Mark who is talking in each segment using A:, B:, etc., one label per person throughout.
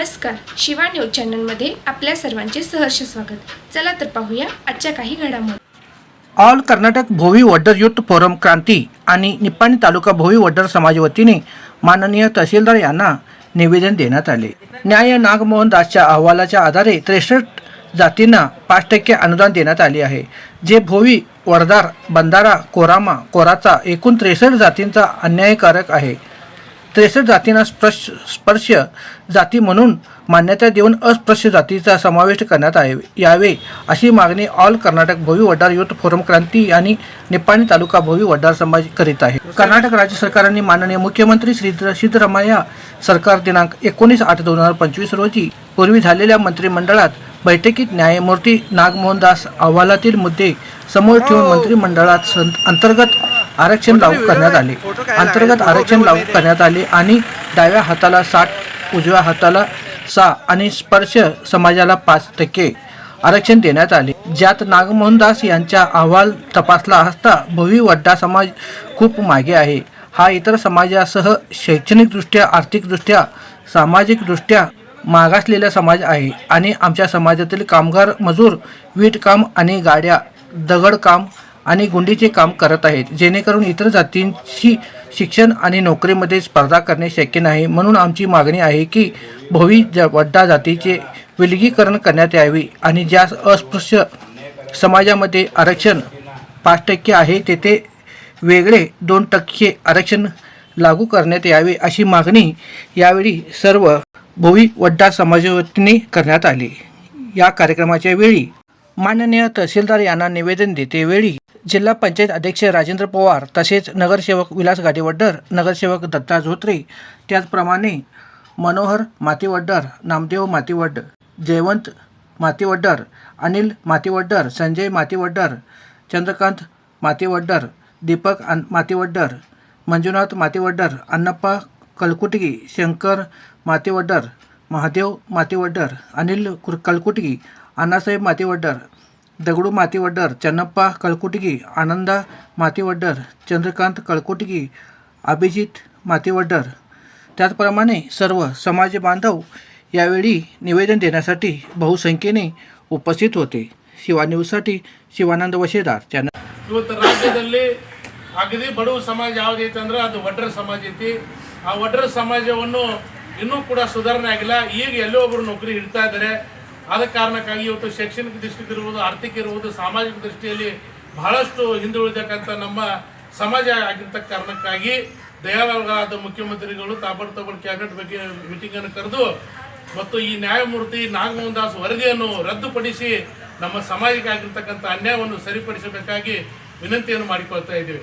A: नमस्कार. शिवा न्यूज चॅनलमध्ये आपल्या सर्वांचे सहर्ष स्वागत. चला तर पाहूया आजच्या काही घडामोडी.
B: All Karnataka Bhovi Vaddar youth forum Kranti आणि निप्पाणी तालुका भोवी वड्डर समाज वतीने माननीय तहसीलदार यांना निवेदन देण्यात आले. न्याय नागमोहन दासच्या अहवालाच्या आधारे त्रेसष्ट जातींना पाच टक्के अनुदान देण्यात आले आहे. जे भोवी वरदार बंधारा कोरामा कोराचा एकूण त्रेसष्ट जातींचा अन्यायकारक आहे. त्रेसष्ट जातींना स्पर्श स्पर्श जाती म्हणून मान्यता देऊन अस्पृश्य जातीचा समावेश करण्यात यावे अशी मागणी all Karnataka Bhovi Vadar youth forum क्रांती आणि निपाणी तालुका भोवी वडार समाज करीत आहे. कर्नाटक राज्य सरकारने माननीय मुख्यमंत्री श्री सिद्धरामय्या सरकार दिनांक एकोणीस आठ दोन हजार पंचवीस रोजी पूर्वी झालेल्या मंत्रिमंडळात बैठकीत न्यायमूर्ती नागमोहन दास अहवालातील मुद्दे समोर ठेवून मंत्रिमंडळात अंतर्गत आरक्षण लागू करण्यात आले. अंतर्गत आरक्षण लागू करण्यात आले आणि डाव्या हाताला साठ उजव्या हाताला सहा आणि स्पर्श समाजाला पाच टक्के आरक्षण देण्यात आले. ज्यात नागमोहन दास यांचा अहवाल तपासला असता भोवी वड्डा समाज खूप मागे आहे. हा इतर समाजासह शैक्षणिकदृष्ट्या आर्थिकदृष्ट्या सामाजिकदृष्ट्या मागासलेला समाज आहे आणि आमच्या समाजातील कामगार मजूर वीटकाम आणि गाड्या दगडकाम आणि गुंडीचे काम करत आहेत. जेणेकरून इतर जातींशी शिक्षण आणि नोकरीमध्ये स्पर्धा करणे शक्य नाही. म्हणून आमची मागणी आहे की भोवी ज वड्डा जातीचे विलगीकरण करण्यात यावे आणि ज्या अस्पृश्य समाजामध्ये आरक्षण पाच टक्के आहे तेथे वेगळे दोन टक्के आरक्षण लागू करण्यात यावे अशी मागणी यावेळी सर्व भोवी वड्डा समाजवतीने करण्यात आली. या कार्यक्रमाच्या वेळी माननीय तहसीलदार यांना निवेदन देते वेळी जिल्हा पंचायत अध्यक्ष राजेंद्र पवार तसेच नगरसेवक विलास गाडेवड्डर नगरसेवक दत्ता झोत्रे त्याचप्रमाणे मनोहर मातीवड्डर नामदेव मातीवड्ड जयवंत मातीवड्डर अनिल मातीवड्डर संजय मातीवड्डर चंद्रकांत मातीवड्डर दीपक अन मातीवड्डर मंजुनाथ मातीवड्डर अन्नप्पा कलकुटगी शंकर मातीवड्डर महादेव मातीवड्डर अनिल कुर कलकुटगी अण्णासाहेब मातीवड्डर दगडू मातीवड्डर चन्नप्पा कळकुटगी आनंदा मातीवड्डर चंद्रकांत कळकुटगी अभिजित मातीवड्डर त्याचप्रमाणे सर्व समाज बांधव यावेळी निवेदन देण्यासाठी बहुसंख्येने उपस्थित होते शिवा न्यूजसाठी ಶಿವಾನಂದ ವಶೇದಾರ್ ಚನ್ನ
C: ಇವತ್ತು ರಾಜ್ಯದಲ್ಲಿ ಅಗದಿ ಬಡವ ಸಮಾಜ ಯಾವುದೈತೆ ಅಂದ್ರೆ ಅದು ವಡ್ರ ಸಮಾಜ ಐತಿ ಆ ವಡ್ರ ಸಮಾಜವನ್ನು ಇನ್ನೂ ಕೂಡ ಸುಧಾರಣೆ ಆಗಿಲ್ಲ ಈಗ ಎಲ್ಲೋ ಒಬ್ರು ನೌಕರಿ ಹಿಡ್ತಾ ಇದ್ದಾರೆ ಆದ ಕಾರಣಕ್ಕಾಗಿ ಇವತ್ತು ಶೈಕ್ಷಣಿಕ ದೃಷ್ಟಿ ಇರುವುದು, ಆರ್ಥಿಕ ಇರುವುದು, ಸಾಮಾಜಿಕ ದೃಷ್ಟಿಯಲ್ಲಿ ಬಹಳಷ್ಟು ಹಿಂದುಳಿದಕ್ಕಂಥ ನಮ್ಮ ಸಮಾಜ ಆಗಿರ್ತಕ್ಕ ಕಾರಣಕ್ಕಾಗಿ ದಯಾಳಗಳಾದ ಮುಖ್ಯಮಂತ್ರಿಗಳು ತಾಬರ್ ತಾಬಡ್ ಕ್ಯಾಬಿನೆಟ್ ಬಗ್ಗೆ ಮೀಟಿಂಗ್ ಅನ್ನು ಕರೆದು ಮತ್ತು ಈ ನ್ಯಾಯಮೂರ್ತಿ ನಾಗಮೋಹನ್ ದಾಸ್ ವರದಿಯನ್ನು ರದ್ದುಪಡಿಸಿ ನಮ್ಮ ಸಮಾಜಕ್ಕೆ ಆಗಿರ್ತಕ್ಕಂಥ ಅನ್ಯಾಯವನ್ನು ಸರಿಪಡಿಸಬೇಕಾಗಿ ವಿನಂತಿಯನ್ನು ಮಾಡಿಕೊಳ್ತಾ ಇದ್ದೀವಿ.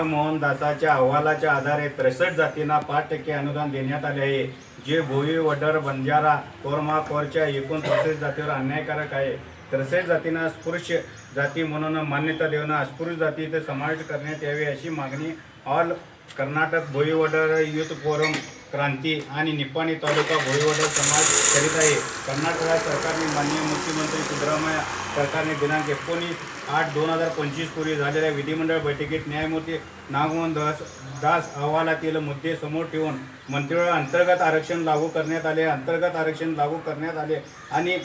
D: मोहन दासाच्या अहवालाच्या आधारे त्रेसष्ट जातींना पाच टक्के अनुदान देण्यात आले आहे. जे भोई वडर बंजारा कोरमा कोरच्या एकूण त्रेसष्ट जातीवर अन्यायकारक आहे. त्रेसष्ट जातींना स्पृश्य जाती म्हणून मान्यता देऊन अस्पृश्य जातीत समावेश करण्यात यावे अशी मागणी all Karnataka Bhoivadar youth forum क्रांती आणि निपाणी तालुका भोईवडर समाज करीत आहे. कर्नाटक सरकारने माननीय मुख्यमंत्री सिद्धरामय्या सरकारने दिनांक एकोणीस आठ दोन हजार पंचवीस पूर्वी झालेल्या विधिमंडळ बैठकीत न्यायमूर्ती नागमोहन दास दास अहवालातील मुद्दे समोर ठेवून मंत्रिमंडळ अंतर्गत आरक्षण लागू करण्यात आले अंतर्गत आरक्षण लागू करण्यात आले आणि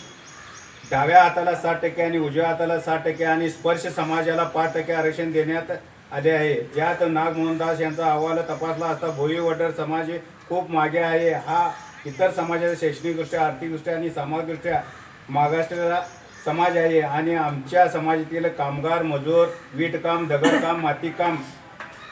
D: डाव्या हाताला साठ टक्के आणि उजव्या हाताला साठ टक्के आणि स्पर्श समाजाला पाच टक्के आरक्षण देण्यात आले आहे. ज्यात नागमोहन दास यांचा अहवाल तपासला असता भोई वडर समाज खूप मागे आहे. हा इतर समाजाच्या शैक्षणिकदृष्ट्या आर्थिकदृष्ट्या आणि सामाजिकदृष्ट्या मागासलेला समाज आहे आणि आमच्या समाजातील कामगार मजूर वीटकाम दगडकाम मातीकाम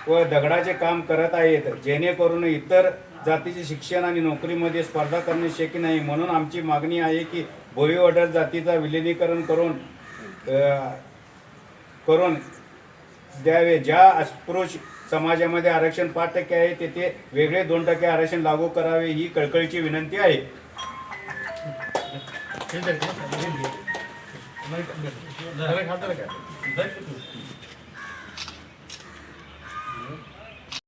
D: व दगडाचे काम करत आहेत. जेणेकरून इतर जातीचे शिक्षण आणि नोकरीमध्ये स्पर्धा करणे शक्य नाही. म्हणून आमची मागणी आहे की भोवी ऑर्डर जातीचा विलिनीकरण करून करून द्यावे. ज्या अस्पृश समाजामध्ये आरक्षण पाच टक्के आहे तेथे वेगळे दोन टक्के आरक्षण लागू करावे ही कळकळीची विनंती आहे.
C: नाही